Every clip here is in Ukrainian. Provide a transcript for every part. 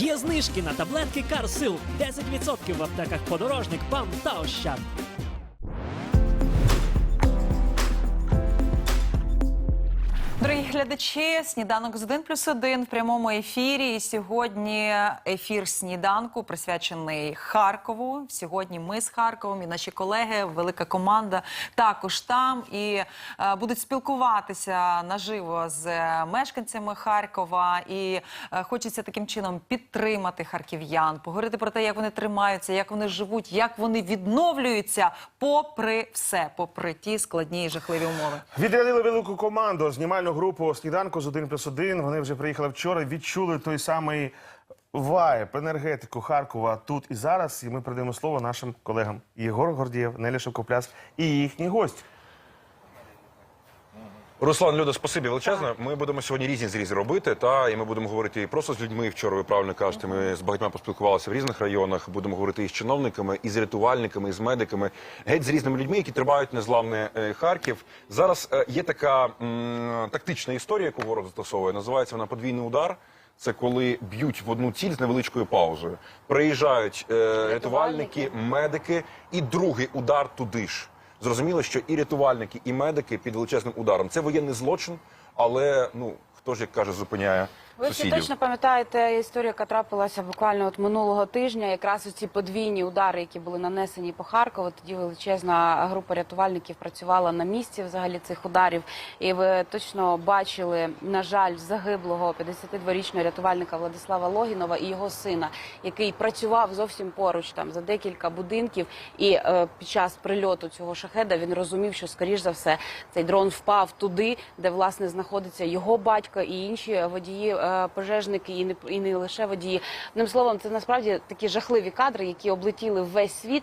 Є знижки на таблетки Карсил 10% в аптеках подорожник, ПАМ та Ощад. Дорогі глядачі, сніданок з 1 плюс 1 в прямому ефірі. І сьогодні ефір сніданку присвячений Харкову. Сьогодні ми з Харковом і наші колеги, велика команда також там і е, будуть спілкуватися наживо з е, мешканцями Харкова. І е, хочеться таким чином підтримати харків'ян, поговорити про те, як вони тримаються, як вони живуть, як вони відновлюються, попри все, попри ті складні і жахливі умови. Відрядили велику команду, знімальну групу сніданку з 1 плюс 1. Вони вже приїхали вчора, відчули той самий вайб, енергетику Харкова тут і зараз. І ми передаємо слово нашим колегам Єгор Гордієв, Нелі Шевкопляс і їхній гость. Руслан, Люда, спасибі величезне. Ми будемо сьогодні різні зрізи робити, та і ми будемо говорити і просто з людьми. Вчора ви правильно кажете. Ми з багатьма поспілкувалися в різних районах. Будемо говорити і з чиновниками, і з рятувальниками, і з медиками, геть з різними людьми, які тримають незламний е, Харків. Зараз е, є така м, тактична історія, яку ворог застосовує. Називається вона подвійний удар. Це коли б'ють в одну ціль з невеличкою паузою. Приїжджають е, рятувальники, медики, і другий удар туди ж. Зрозуміло, що і рятувальники, і медики під величезним ударом. Це воєнний злочин, але ну хто ж як каже, зупиняє Ви всі точно пам'ятаєте історію, яка трапилася буквально от минулого тижня. Якраз оці подвійні удари, які були нанесені по Харкову. Тоді величезна група рятувальників працювала на місці взагалі цих ударів. І ви точно бачили, на жаль, загиблого 52-річного рятувальника Владислава Логінова і його сина, який працював зовсім поруч там за декілька будинків. І е, під час прильоту цього шахеда він розумів, що скоріш за все цей дрон впав туди, де власне знаходиться його батько і інші водії, е, пожежники, і не і не лише водії. Одним словом, це насправді такі жахливі кадри, які облетіли весь світ.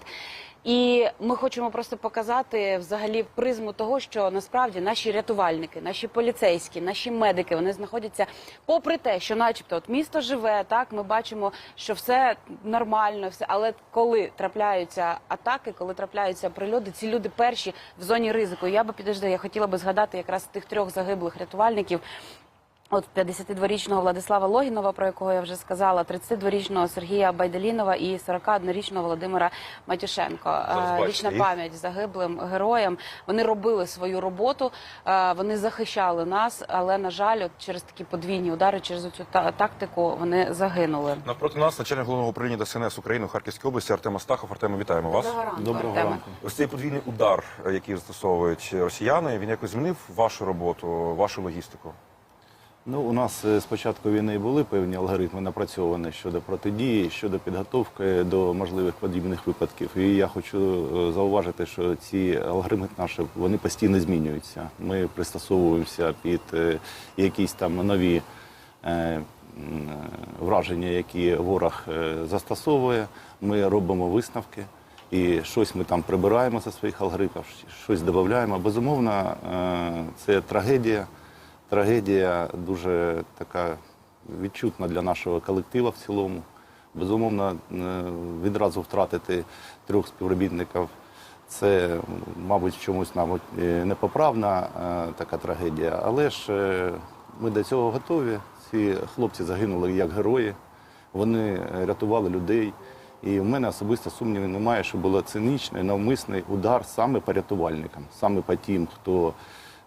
І ми хочемо просто показати взагалі призму того, що насправді наші рятувальники, наші поліцейські, наші медики вони знаходяться, попри те, що, начебто, от місто живе, так ми бачимо, що все нормально, все. Але коли трапляються атаки, коли трапляються прильоти, ці люди перші в зоні ризику. Я би підожди, я хотіла би згадати якраз тих трьох загиблих рятувальників. От 52-річного Владислава Логінова, про якого я вже сказала, 32-річного Сергія Байделінова і 41-річного Володимира Матюшенко. Зараз Е, Вічна пам'ять загиблим героям. Вони робили свою роботу, е, вони захищали нас, але на жаль, от через такі подвійні удари, через цю тактику вони загинули. Навпроти нас начальник головного управління ДСНС України у Харківській області Артем Астахов. Артем, вітаємо вас. ранку, Доброго ранку. Ось цей подвійний удар, е, який застосовують росіяни, він якось змінив вашу роботу, вашу логістику. Ну, у нас е, з початку війни були певні алгоритми напрацьовані щодо протидії, щодо підготовки до можливих подібних випадків. І я хочу е, зауважити, що ці алгоритми наші вони постійно змінюються. Ми пристосовуємося під е, якісь там нові е, е, враження, які ворог е, застосовує. Ми робимо висновки. І щось ми там прибираємо за своїх алгоритмів, щось додаємо. Безумовно, е, це трагедія. Трагедія дуже така відчутна для нашого колективу в цілому. Безумовно, е, відразу втратити трьох співробітників це, мабуть, чомусь е, непоправна е, така трагедія. Але ж е, ми до цього готові. Ці хлопці загинули як герої. Вони рятували людей. І в мене особисто сумнівів немає, що було цинічний, навмисний удар саме по рятувальникам, саме по тим, хто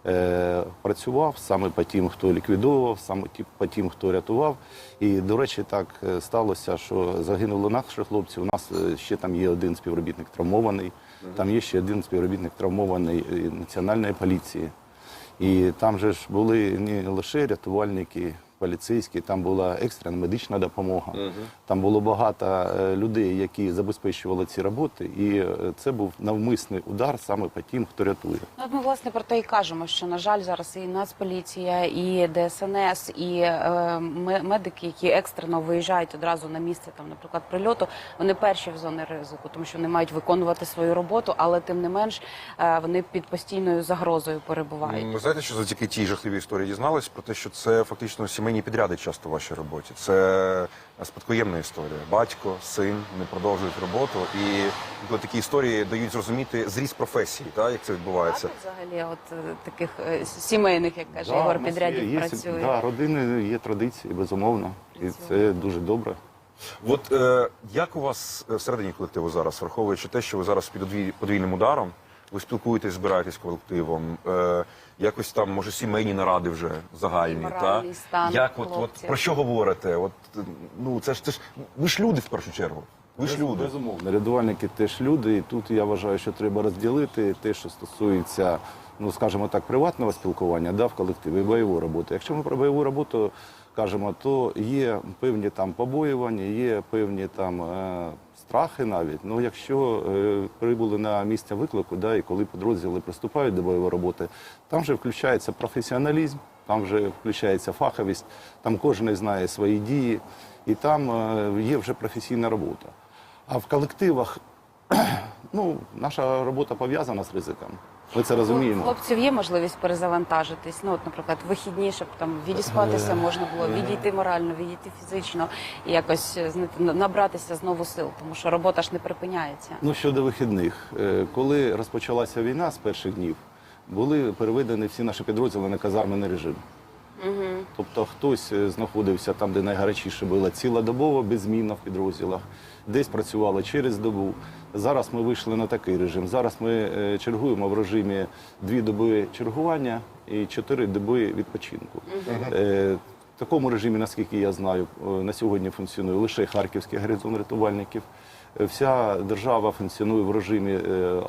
е, працював, саме по тим, хто ліквідовував, саме по тим, хто рятував. І, до речі, так е, сталося, що загинули наші хлопці. У нас е, ще там є один співробітник травмований, там є ще один співробітник травмований національної поліції. І там же ж були не лише рятувальники, поліцейські, там була екстрена медична допомога. Там було багато е, людей, які забезпечували ці роботи, і е, це був навмисний удар саме по тим, хто рятує. Ну, ми власне про те і кажемо, що на жаль, зараз і Нацполіція, і ДСНС, і е, ме- медики, які екстрено виїжджають одразу на місце, там, наприклад, прильоту, вони перші в зоні ризику, тому що вони мають виконувати свою роботу, але тим не менш е, вони під постійною загрозою перебувають. Ви знаєте, що завдяки тій жахливій історії дізнались про те, що це фактично сімейні підряди часто в вашій роботі. Це спадкоємна історія. Батько, син не продовжують роботу, і коли такі історії дають зрозуміти зріст професії, та як це відбувається. Багато взагалі, от е, таких е, сімейних, як каже Да, Ігор, підрядів є, є, працює. Да, родини є традиції, безумовно, і це дуже добре. От е, як у вас е, всередині колективу зараз, враховуючи те, що ви зараз під подвійним ударом, ви спілкуєтесь, збираєтесь колективом, е, якось там, може, сімейні наради вже загальні, та? моральний стан Як от, от хлопців. про що говорите? От, е, ну, це ж, це ж, ви ж люди в першу чергу. Ви ж люди. Безумовно, рятувальники теж люди, і тут я вважаю, що треба розділити те, що стосується, ну скажімо так, приватного спілкування да, в колективі і бойової роботи. Якщо ми про бойову роботу кажемо, то є певні там побоювання, є певні там е, страхи навіть. Ну якщо е, прибули на місце виклику, да, і коли підрозділи приступають до бойової роботи, там вже включається професіоналізм, там вже включається фаховість, там кожен знає свої дії, і там е, є вже професійна робота. А в колективах ну, наша робота пов'язана з ризиком. Ми це У розуміємо. хлопців є можливість перезавантажитись. Ну, от, наприклад, вихідні, щоб там відіспатися можна було, відійти морально, відійти фізично і якось знаєте, набратися знову сил, тому що робота ж не припиняється. Ну, щодо вихідних, Е, коли розпочалася війна з перших днів, були переведені всі наші підрозділи на казармений режим. Тобто хтось е, знаходився там, де найгарячіше було цілодобово, беззмінно в підрозділах, десь працювали через добу. Зараз ми вийшли на такий режим. Зараз ми е, чергуємо в режимі дві доби чергування і чотири доби відпочинку. Е, В такому режимі, наскільки я знаю, е, на сьогодні функціонує лише Харківський гарнізон рятувальників. Вся держава функціонує в режимі е,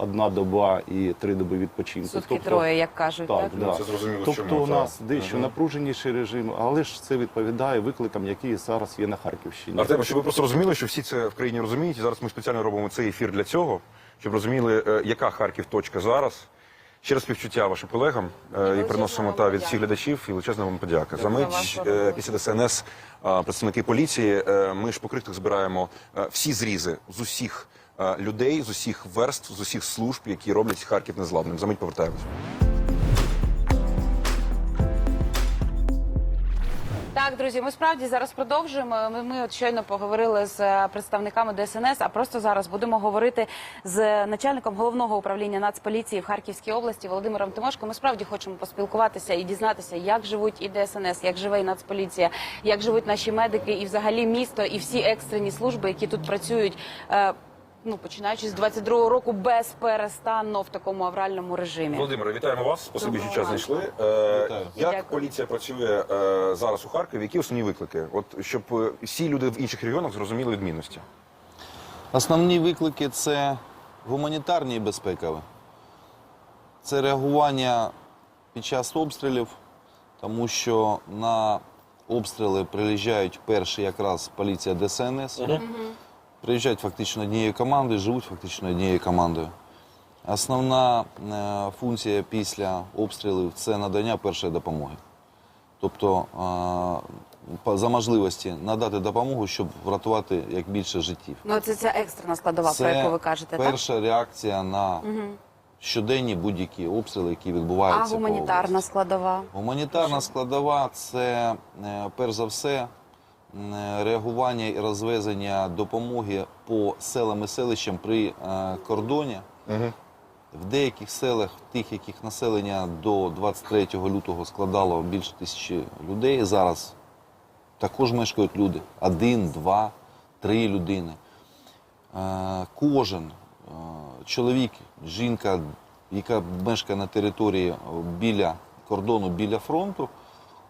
одна доба і три доби відпочинку. Сутки троє, як кажуть, так? Так, да. це зрозуміло, Тобто чому, у так. нас дещо напруженіший режим, але ж це відповідає викликам, які зараз є на Харківщині. Артем, щоб ви просто розуміли, що всі це в країні розуміють. І зараз ми спеціально робимо цей ефір для цього, щоб розуміли, е, яка Харків точка зараз. Ще раз співчуття вашим колегам е, і приносимо та від всіх глядачів і величезна вам подяка. За мить е, після ДСНС е, представники поліції. е, Ми ж покритих збираємо е, всі зрізи з усіх е, людей, з усіх верств, з усіх служб, які роблять Харків незламним. За мить повертаємось. Так, друзі, ми справді зараз продовжуємо. Ми, ми от щойно поговорили з е, представниками ДСНС, а просто зараз будемо говорити з начальником головного управління Нацполіції в Харківській області Володимиром Тимошко. Ми справді хочемо поспілкуватися і дізнатися, як живуть і ДСНС, як живе і Нацполіція, як живуть наші медики, і взагалі місто, і всі екстрені служби, які тут працюють. Ну, починаючи з 22-го року безперестанно в такому авральному режимі. Володимире, вітаємо вас. Спасибі, що час знайшли. Е, як Дякую. поліція працює е, зараз у Харкові? Які основні виклики? От щоб е, всі люди в інших регіонах зрозуміли відмінності. Основні виклики це гуманітарні і безпекові. Це реагування під час обстрілів, тому що на обстріли приїжджають перші якраз поліція ДСНС. Приїжджають фактично однією командою, живуть фактично однією командою. Основна е, функція після обстрілів це надання першої допомоги. Тобто е, за можливості надати допомогу, щоб врятувати як більше життів. Ну, це ця екстрена складова, про яку ви кажете, так? перша реакція на щоденні будь-які обстріли, які відбуваються. по гуманітарна області. складова. Гуманітарна складова це е, перш за все реагування і розвезення допомоги по селам і селищам при е, кордоні. В деяких селах, тих, яких населення до 23 лютого складало більше тисячі людей, зараз також мешкають люди. Один, два, три людини. Е, Кожен е, чоловік, жінка, яка мешкає на території біля кордону, біля фронту,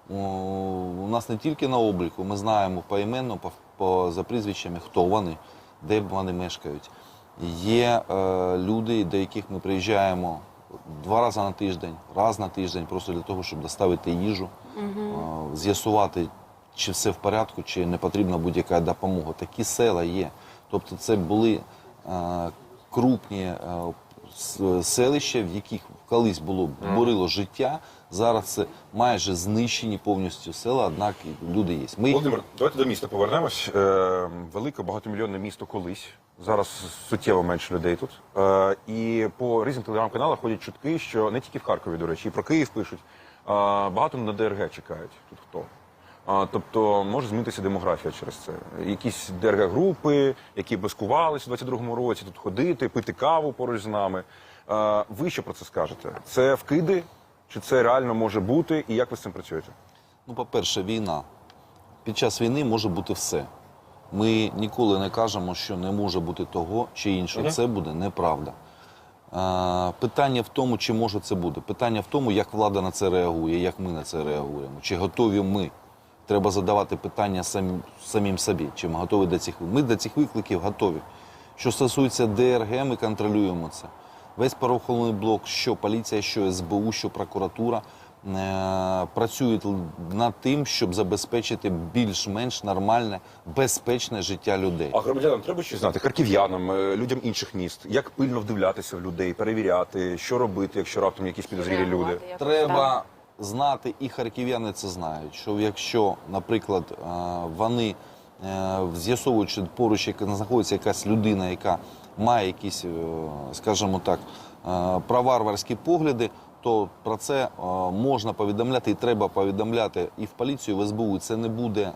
у нас не тільки на обліку, ми знаємо поіменно, по, по, за прізвищами, хто вони, де вони мешкають. Є е, люди, до яких ми приїжджаємо два рази на тиждень, раз на тиждень, просто для того, щоб доставити їжу, е, з'ясувати, чи все в порядку, чи не потрібна будь-яка допомога. Такі села є. Тобто це були е, крупні е, селища, в яких колись було бурило життя. Зараз це майже знищені повністю села, однак люди є. Ми Володимир, давайте до міста повернемось. Е, велике багатомільйонне місто колись. Зараз суттєво менше людей тут. Е, і по різним телеграм-каналах ходять чутки, що не тільки в Харкові, до речі, і про Київ пишуть. Е, багато на ДРГ чекають. Тут хто? А, тобто може змінитися демографія через це. Якісь ДРГ-групи, які безкувалися у 22-му році, тут ходити, пити каву поруч з нами. Ви що про це скажете? Це вкиди? Чи це реально може бути? І як ви з цим працюєте? Ну, по-перше, війна. Під час війни може бути все. Ми ніколи не кажемо, що не може бути того чи іншого. Це буде неправда. Е, Питання в тому, чи може це бути. Питання в тому, як влада на це реагує, як ми на це реагуємо. Чи готові ми? Треба задавати питання самим, самим собі, чи ми готові до цих викликів. Ми до цих викликів готові. Що стосується ДРГ, ми контролюємо це. Весь правоохоронний блок, що поліція, що СБУ, що прокуратура е- працюють над тим, щоб забезпечити більш-менш нормальне, безпечне життя людей. А громадянам треба щось знати, харків'янам, е, людям інших міст, як пильно вдивлятися в людей, перевіряти, що робити, якщо раптом якісь підозрілі люди. Треба знати, і харків'яни це знають, що якщо, наприклад, е, вони з'ясовуючи поруч, як знаходиться якась людина, яка має якісь, е, скажімо так, е, проварварські погляди, то про це е, можна повідомляти і треба повідомляти і в поліцію, і в СБУ. Це не буде,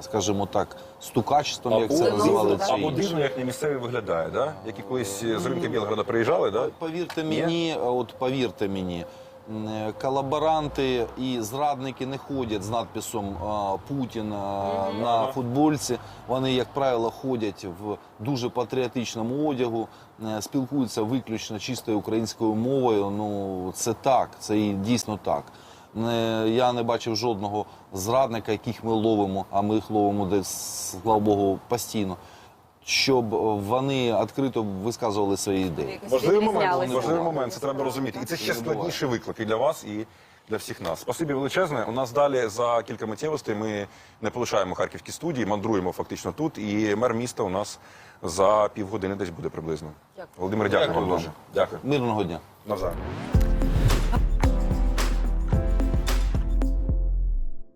скажімо так, стукачством, як це називали чи Або дивно, як на місцеві виглядає, да? які колись з ринки Білгорода приїжджали, да? Повірте мені, от повірте мені, колаборанти і зрадники не ходять з надписом е, Путін е, на футбольці. Вони, як правило, ходять в дуже патріотичному одягу, е, спілкуються виключно чистою українською мовою. Ну це так, це і дійсно так. Не- Я не бачив жодного зрадника, яких ми ловимо, а ми їх ловимо десь, слава Богу, постійно. Щоб вони відкрито висказували свої ідеї. Важливий момент, важливий момент, це треба розуміти. І це ще складніший виклик і для вас, і для всіх нас. Спасибі величезне. У нас далі за кілька миттєвостей ми не полишаємо харківські студії, мандруємо фактично тут. І мер міста у нас за півгодини десь буде приблизно. Володимир, дякую вам дуже. Дякую. Мирного дня. Навзаєм.